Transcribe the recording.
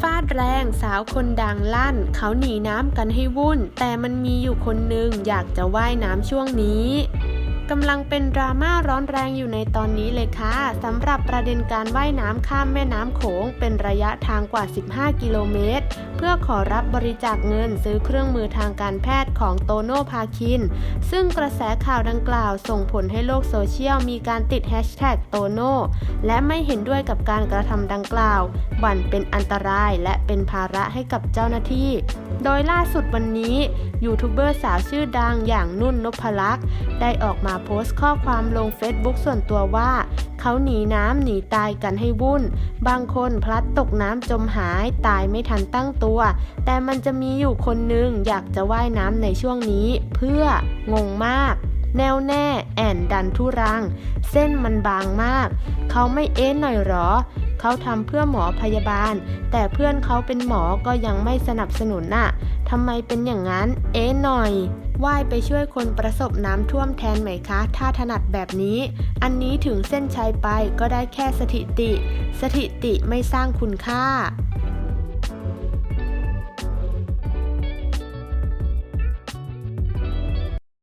ฟาดแรงสาวคนดังลั่น เขาหนีน้ำกันให้วุ่น แต่มันมีอยู่คนหนึ่งอยากจะว่ายน้ำช่วงนี้ กำลังเป็นดราม่าร้อนแรงอยู่ในตอนนี้เลยค่ะสำหรับประเด็นการว่ายน้ำข้ามแม่น้ำโขงเป็นระยะทางกว่า 15 กิโลเมตร เพื่อขอรับบริจาคเงินซื้อเครื่องมือทางการแพทย์ของโตโน่พาคิน ซึ่งกระแสข่าวดังกล่าวส่งผลให้โลกโซเชียลมีการติดแฮชแท็กโตโน่และไม่เห็นด้วยกับการกระทำดังกล่าวหวั่นเป็นอันตรายและเป็นภาระให้กับเจ้าหน้าที่ โดยล่าสุดวันนี้ยูทูบเบอร์สาวชื่อดังอย่างนุ่นนพลักษ์ได้ออกมาโพสต์ข้อความลงเฟซบุ๊กส่วนตัวว่า เขาหนีน้ำหนีตายกันให้วุ่น บางคนพลัดตกน้ำจมหายตายไม่ทันตั้งตัว แต่มันจะมีอยู่คนหนึ่งอยากจะว่ายน้ำในช่วงนี้ เพื่องงมาก แน่วแน่ แอนดันทุรัง เส้นมันบางมาก เขาไม่เอ๊ะหน่อยหรอ เขาทำเพื่อหมอพยาบาล แต่เพื่อนเขาเป็นหมอก็ยังไม่สนับสนุนน่ะทำไมเป็นอย่างนั้น เอ๊หน่อยว่ายไปช่วยคนประสบน้ำท่วมแทนไหมคะ ถ้าถนัดแบบนี้ อันนี้ถึงเส้นชัยไปก็ได้แค่สถิติ สถิติไม่สร้างคุณค่า